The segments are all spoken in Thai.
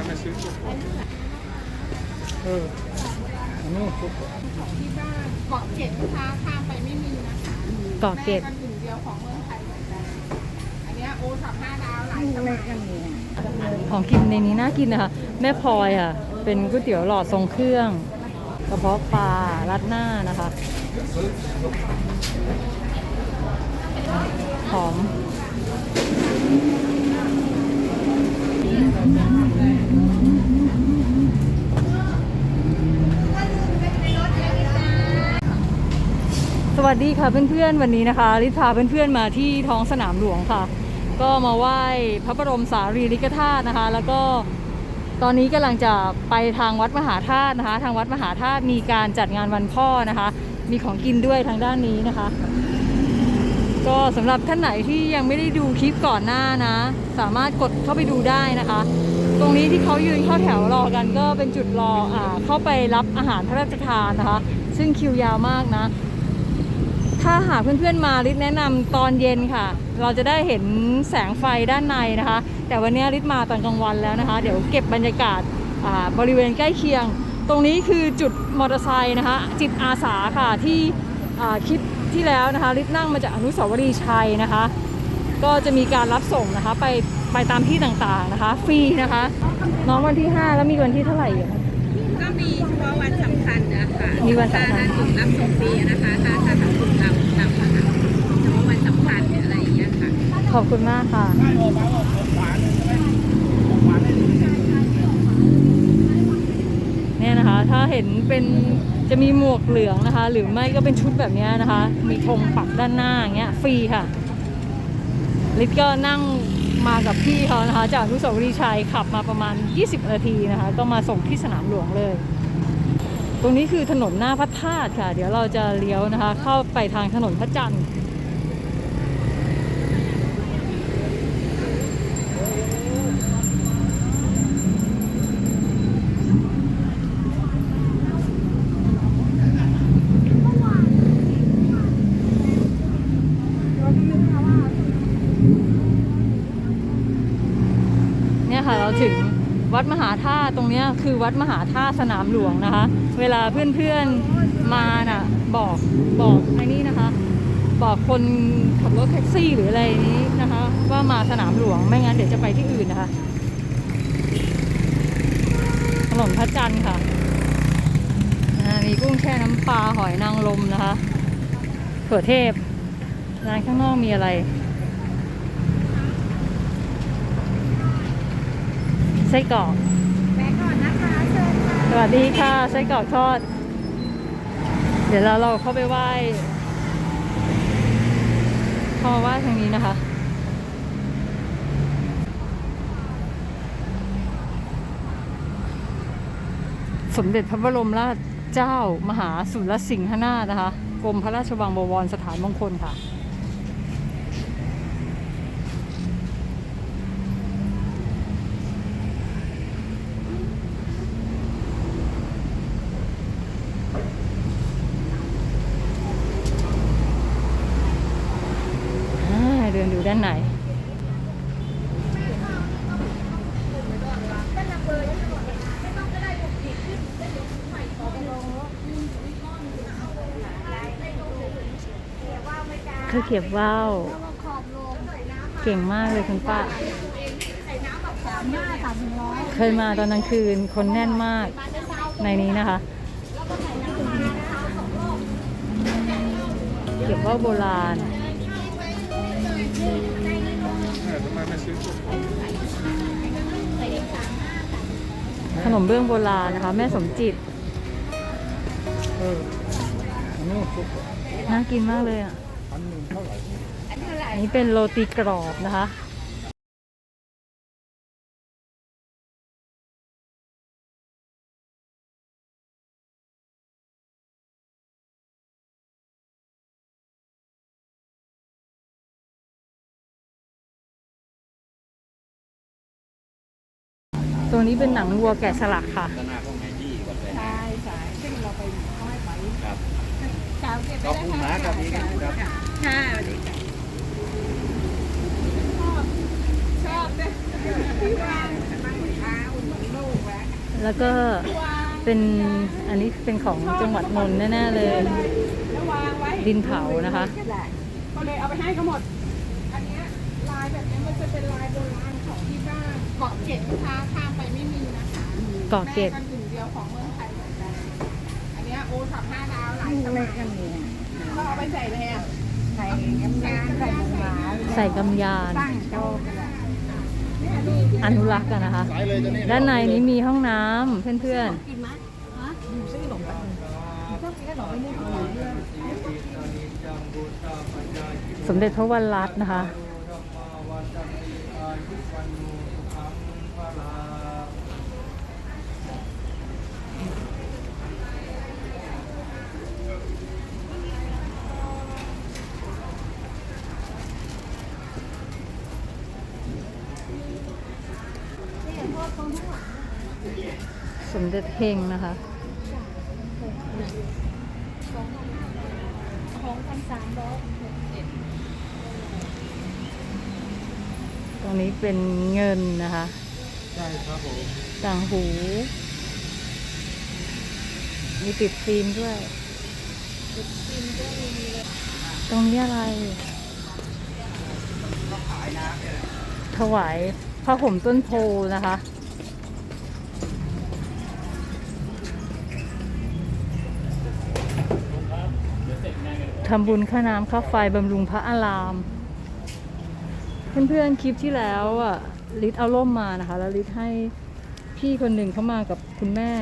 มไม่ซื้อชุดเอออันนู้นชุดที่บ้านเกาะเกร็ดลูกค้าข้ามไปไม่มีนะคะเกาะเกร็ด แม่ก็หนึ่งเดียวของเมืองไทยเหมือนกันอันเนี้ยโอสับห้าดาวหลายสมัยของกินในนี้น่ากินนะคะแม่พลอยค่ะ เป็นก๋วยเตี๋ยวหลอดทรงเครื่องกระเพาะปลารัดหน้านะคะหอม สวัสดีค่ะเพื่อนๆวันนี้นะคะลิศพาเพื่อนๆมาที่ท้องสนามหลวงค่ะ ก็มาไหว้พระบรมสารีริกธาตุนะคะ แล้วก็ตอนนี้กำลังจะไปทางวัดมหาธาตุนะคะ ทางวัดมหาธาตุมีการจัดงานวันพ่อนะคะ มีของกินด้วยทางด้านนี้นะคะ ก็สำหรับท่านไหนที่ยังไม่ได้ดูคลิปก่อนหน้านะ สามารถกดเข้าไปดูได้นะคะ ตรงนี้ที่เขายืนเข้าแถวรอกันก็เป็นจุดรออ่าเข้าไปรับอาหารพระราชทานนะคะ ซึ่งคิวยาวมากนะ ถ้าหากเพื่อนๆมาริศแนะนำตอนเย็นค่ะ เราจะได้เห็นแสงไฟด้านในนะคะ แต่วันนี้ริศมาตอนกลางวันแล้วนะคะ เดี๋ยวเก็บบรรยากาศาบริเวณใกล้เคียง ตรงนี้คือจุดมอเตอร์ไซค์นะคะ จิตอาสาค่ะที่คลิป ที่แล้วนะคะริศนั่งมาจากอนุสาวรีย์ชัยนะคะ ก็จะมีการรับส่งนะคะ ไปไปตามที่ต่างๆนะคะ ฟรีนะคะ น้องวันที่ 5 แล้วมีวันที่เท่าไหร่อีกคะก็มีเฉพาะวันสำคัญนะคะมีวันสำคัญถ้าจุดรับส่งฟรีนะคะถ้าถ้าทำจุดเราเราอะค่ะเฉพาะวันสำคัญเนี่ยอะไรอย่างเงี้ยค่ะขอบคุณมากค่ะเนี่ยนะคะ ถ้าเห็นเป็น จะมีหมวกเหลืองนะคะ หรือไม่ก็เป็นชุดแบบนี้นะคะ มีธงปักด้านหน้าอย่างเงี้ยฟรีค่ะลิศก็นั่งมากับพี่เขานะคะ จากทุสาวรีชัยขับมาประมาณ 20 นาทีนะคะ ก็มาส่งที่สนามหลวงเลย ตรงนี้คือถนนหน้าพระธาตุค่ะ เดี๋ยวเราจะเลี้ยวนะคะ เข้าไปทางถนนพระจันทร์ เราถึงวัดมหาธาตุตรงนี้คือวัดมหาธาตุสนามหลวงนะคะ เวลาเพื่อนๆมาน่ะบอกบอกไอ้นี่นะคะ บอกคนขับรถแท็กซี่หรืออะไรนี้นะคะ ว่ามาสนามหลวงไม่งั้นเดี๋ยวจะไปที่อื่นนะคะถนนพระจันทร์ค่ะมีกุ้งแช่น้ำปลาหอยนางรมนะคะเขือเทพร้านข้างนอกมีอะไร ส้กรอกแม่ก่อนนะคะเชิญค่ะสวัสดีค่ะไส้กรอกทอด เดี๋ยวเราเราเข้าไปไหว้เข้ามาไหว้ทางนี้นะคะสมเด็จพระบรมราชเจ้ามหาสุรสิงหนาถนะคะ กรมพระราชวังบวรสถานมงคลค่ะ อ่าเดินดูด้านใน คือเขียบว่าวเก่งมากเลยคุณป้า เคยมาตอนกลางคืนคนแน่นมากในนี้นะคะ เก็บว่าวโบราณขนมเบื้องโบราณนะคะ แม่สมจิตน่ากินมากเลยอะ พันหนึ่งเท่าไหร่ อั นนี้เป็นโรตีกรอบนะคะตัวนี้เป็นหนังวัวแกะสลักค่ะใช่ใช่ซึ่งเราไปห้อยไปครับสาวเก็บขอบคุณนะครับพี่ครับค่ะสวัสดีค่ะชอบชอบเนี่ยที่ว่าบางลูกค้าอุ่น แล้วก็เป็นอันนี้เป็นของจังหวัดนนท์แน่ๆเลยแล้ววางไว้ดินเผานะคะ ก็เลยเอาไปให้เขาหมด อันเนี้ยลายแบบนี้มันจะเป็นลายโบราณของที่บ้านเกาะเกร็ดลูกค้าข้ามไปไม่มีนะคะเกาะเกร็ดแม่กันหนึ่งเดียวของเมืองไทยเหมือนกันอันเนี้ยโอทับห้าดาวหลายสมัยก็เอาไปใส่เลยอะใส่ยำยางใส่หมูหมาใส่กำยานตั้งโต๊ะกันแหละ อนุรักษ์กันนะคะ ด้านในนี้มีห้องน้ำเพื่อนกินไหมฮะอยู่ซื้อขนมปังชอบกินขนมไม่ได้กินหมูเยอะๆสมเด็จพระวันรัตน์นะคะ สมเด็จเฮงนะคะของพันสามร้อยตรงนี้เป็นเงินนะคะใช่ครับผมต่างหู มีติดฟิล์มด้วย ตรงนี้อะไร ถวาย พระห่มต้นโพนะคะ ทำบุญค่าน้ำค่าไฟบำรุงพระอาราม เพื่อนๆ คลิปที่แล้วอะลิศเอาร่มมานะคะ แล้วลิศให้พี่คนหนึ่งเข้ามากับคุณแม่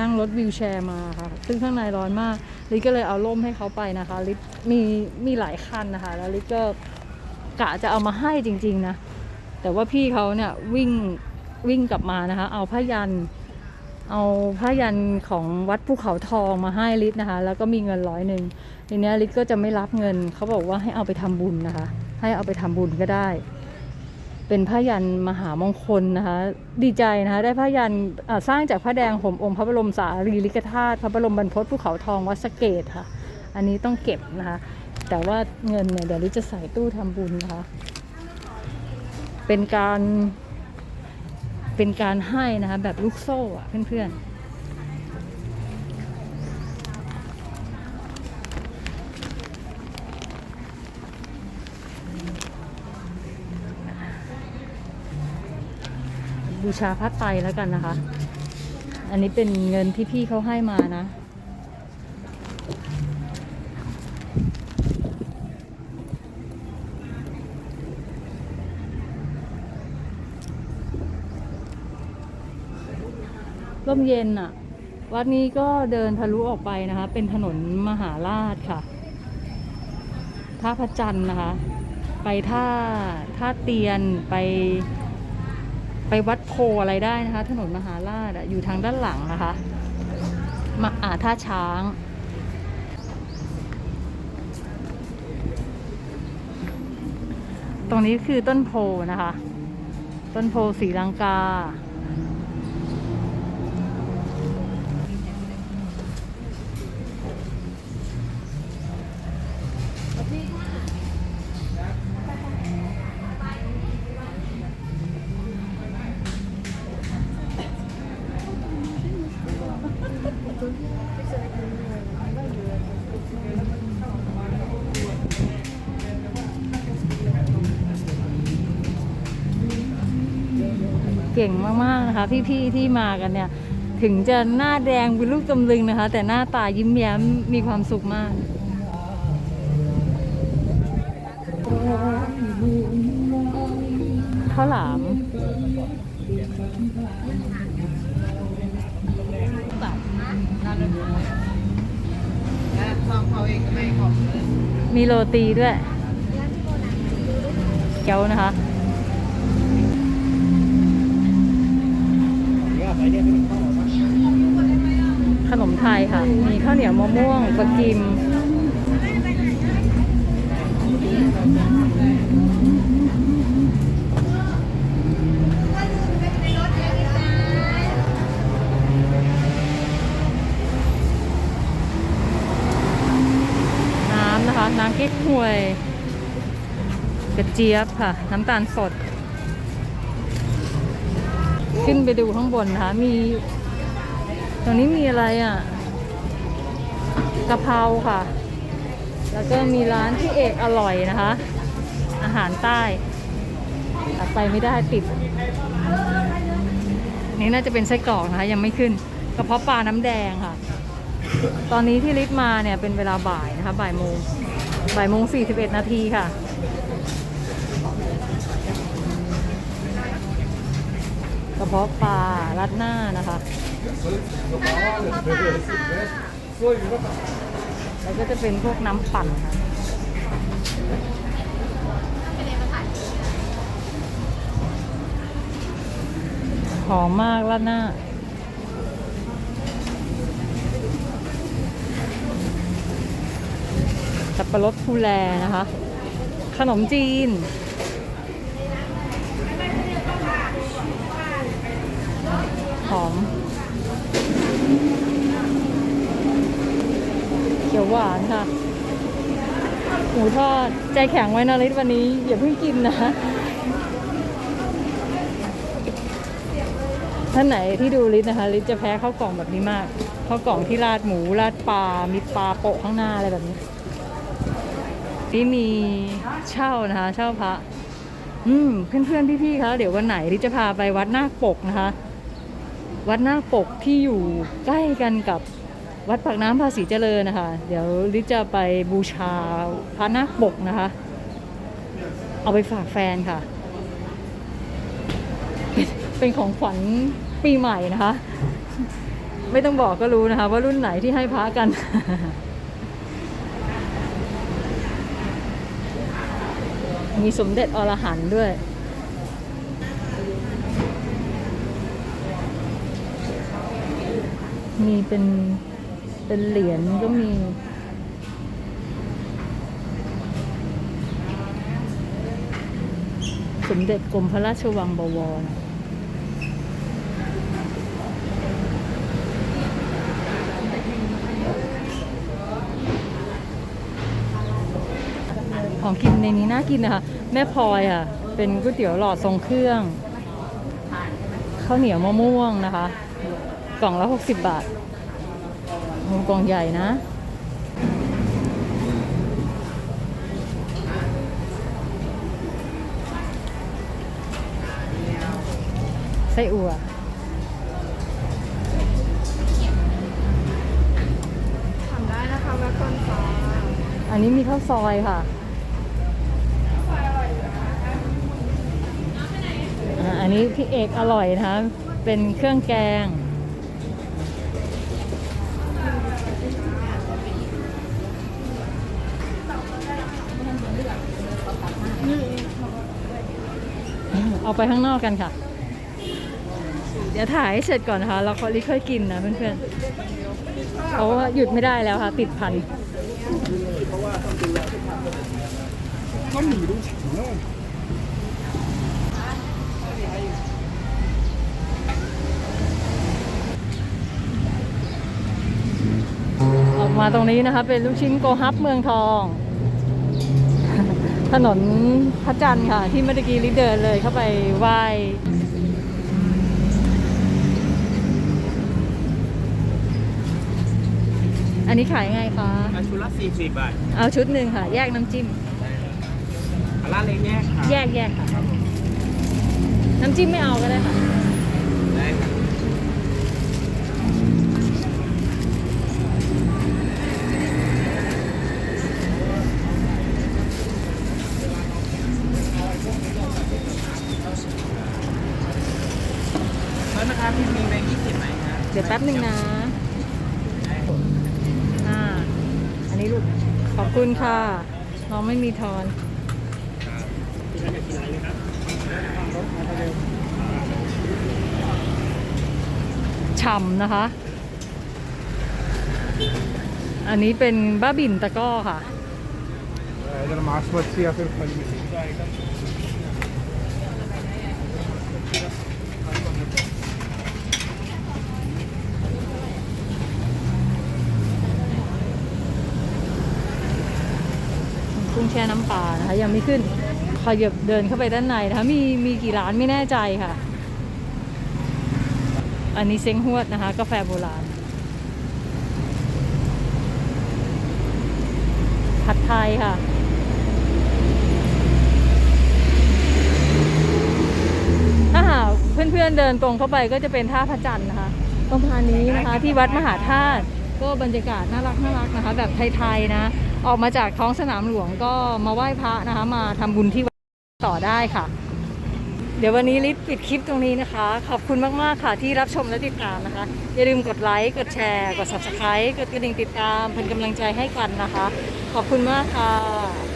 นั่งรถวิวแชร์มาค่ะ ซึ่งข้างในร้อนมาก ลิศก็เลยเอาร่มให้เขาไปนะคะ ลิศมีมีหลายคันนะคะ แล้วลิศก็กะจะเอามาให้จริง ๆ นะ แต่ว่าพี่เขาเนี่ยวิ่งวิ่งกลับมานะคะ เอาผ้ายัน เอาผ้ายันของวัดภูเขาทองมาให้ลิศนะคะ แล้วก็มีเงินร้อยหนึ่งทีเนี้ยลิศก็จะไม่รับเงินเขาบอกว่าให้เอาไปทำบุญนะคะ ให้เอาไปทำบุญก็ได้ เป็นผ้ายันมหามงคลนะคะ ดีใจนะคะ ได้ผ้ายันสร้างจากผ้าแดงห่มองค์พระบรมสารีริกธาตุพระบรมบรรพตภูเขาทองวัดสะเกตค่ะ อันนี้ต้องเก็บนะคะ แต่ว่าเงินเนี่ยเดี๋ยวลิจะใส่ตู้ทำบุญนะคะ เป็นการเป็นการให้นะคะแบบลูกโซ่อะเพื่อนๆบูชาพระไตรแล้วกันนะคะ อันนี้เป็นเงินที่พี่เขาให้มานะ ร่มเย็นอะวัดนี้ก็เดินทะลุออกไปนะคะ เป็นถนนมหาราชค่ะ ท่าพระจันทร์นะคะ ไปท่าท่าเตียนไปไปวัดโพอะไรได้นะคะ ถนนมหาราชอยู่ทางด้านหลังนะคะมาอาท่าช้าง ตรงนี้คือต้นโพนะคะ ต้นโพสีลังกา ก่งมากๆนะคะ พี่ๆที่มากันเนี่ย ถึงจะหน้าแดงเป็นลูกตำลึงนะคะ แต่หน้าตายิ้มแย้มมีความสุขมากข้าวหลามมีโรตีด้วยเกี๊ยวนะคะ ไทยค่ะ มีข้าวเหนียวมะม่วงปลากิมน้ำนะคะ น้ำเก๊กฮวยกระเจี๊ยบค่ะ น้ำตาลสด ขึ้นไปดูข้างบนนะคะมีตรงนี้มีอะไรอะ กะเพราค่ะ แล้วก็มีร้านที่เอกอร่อยนะคะ อาหารใต้แต่ไปไม่ได้ติด นี่น่าจะเป็นไส้กรอกนะคะ ยังไม่ขึ้นกระเพาะปลาน้ำแดงค่ะ ตอนนี้ที่ลิฟต์มาเนี่ยเป็นเวลาบ่ายนะคะ บ่ายโมง บ่ายโมงสี่สิบเอ็ดนาทีค่ะกระเพาะปลารัดหน้านะคะ แล้วก็จะเป็นพวกน้ำปั่นค่ะหอมมากราดหน้า สับปะรดภูแลนะคะ ขนมจีน หอม เขียวหวานค่ะ หมูทอดใจแข็งไว้นะลิศวันนี้อย่าเพิ่งกินนะ ท่านไหนที่ดูลิศนะคะลิศจะแพ้ข้าวกล่องแบบนี้มากข้าวกล่องที่ราดหมูราดปลา มีปลาโปะข้างหน้าอะไรแบบนี้ที่มีเช่านะคะเช่าพระอืมเพื่อนๆพี่ๆคะเดี๋ยววันไหนลิศจะพาไปวัดนาคปกนะคะ วัดนาคปกที่อยู่ใกล้กันกับ วัดปากน้ำภาษีเจริญนะคะ เดี๋ยวลิจะไปบูชาพระนาคปกนะคะ เอาไปฝากแฟนค่ะ เป็นของขวัญปีใหม่นะคะ ไม่ต้องบอกก็รู้นะคะ ว่ารุ่นไหนที่ให้พระกันมีสมเด็จอรหันด้วย มีเป็น เป็นเหรียญก็มี สมเด็จกรมพระราชวังบวรของกินในนี้น่ากินนะคะแม่พลอยอะ เป็นก๋วยเตี๋ยวหลอดทรงเครื่องข้าวเหนียวมะม่วงนะคะ กล่องละ 60 บาท โอ้กล่องใหญ่นะไส้อั่วทำได้นะคะแม่ต้นฟ้าอันนี้มีข้าวซอยค่ะอ่าอันนี้พี่เอกอร่อยนะคะ เป็นเครื่องแกง เอาไปข้างนอกกันค่ะ เดี๋ยวถ่ายให้เสร็จก่อนนะคะแล้วเขาลิค่อยกินนะเพื่อนๆเพราะว่าหยุดไม่ได้แล้วค่ะ ติดพันก็มีดูฉิงเลยออกมาตรงนี้นะคะ เป็นลูกชิ้นโกฮับเมืองทอง ถนนพระจันทร์ค่ะ ที่เมื่อกี้ลิเดินเลยเข้าไปไหว้อันนี้ขายไงคะอันชุดละสี่สิบบาทเอาชุดหนึ่งค่ะ แยกน้ำจิ้มร้านเล็กแยกค่ะแยกแยกค่ะ น้ำจิ้มไม่เอาก็ได้ค่ะ ป๊บหนึ่งนะอ่าอันนี้ลูก ขอบคุณค่ะ น้องไม่มีทอนฉ่ำนะคะ อันนี้เป็นบ้าบินตะก้อค่ะ แช่น้ำปลานะคะ ยังไม่ขึ้นขยับเดินเข้าไปด้านในนะคะ มีมีกี่ร้านไม่แน่ใจค่ะ อันนี้เซ็งหวดนะคะ กาแฟโบราณ ผัดไทยค่ะถ้าหาเพื่อนๆเดินตรงเข้าไปก็จะเป็นท่าพระจันทร์นะคะตรงทางนี้นะคะ ที่วัดมหาธาตุก็บรรยากาศน่ารักน่ารักนะคะ แบบไทยๆนะ ออกมาจากท้องสนามหลวงก็มาไหว้พระนะคะมาทำบุญที่วัดต่อได้ค่ะ เดี๋ยววันนี้ลิศปิดคลิปตรงนี้นะคะ ขอบคุณมากๆค่ะที่รับชมและติดตามนะคะ อย่าลืมกดไลค์ กดแชร์ กด subscribe กดกระดิ่งติดตามเป็นกำลังใจให้กันนะคะ ขอบคุณมากค่ะ